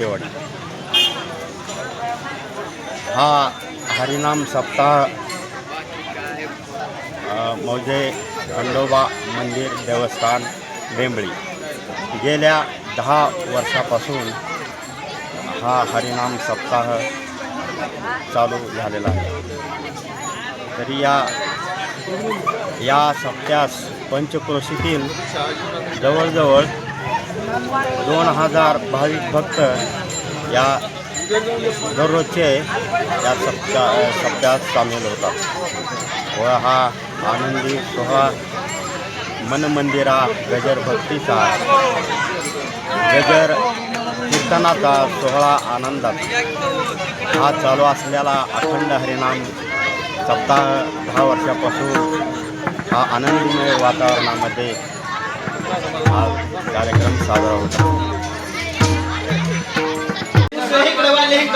सातेवाडी हा हरिनाम सप्ताह मौजे खंडोबा मंदिर देवस्थान बेंबळी गेल्या दहा वर्षापासून हा हरिनाम सप्ताह चालू झालेला आहे. तरी या या सप्त्यास पंचक्रोशीतील जवळजवळ दोन हजार भाविक भक्त या दररोजचे या सप्ता सप्त्यात सामील होतात. व हा आनंदी सोहळा मनमंदिरा गजर भक्तीचा गजर कीर्तनाचा सोहळा आनंदात. हा चालू असलेला अखंड हरिनाम सप्ताह दहा वर्षापासून हा आनंदमय वातावरणामध्ये हा कार्यक्रम साजरा होतो.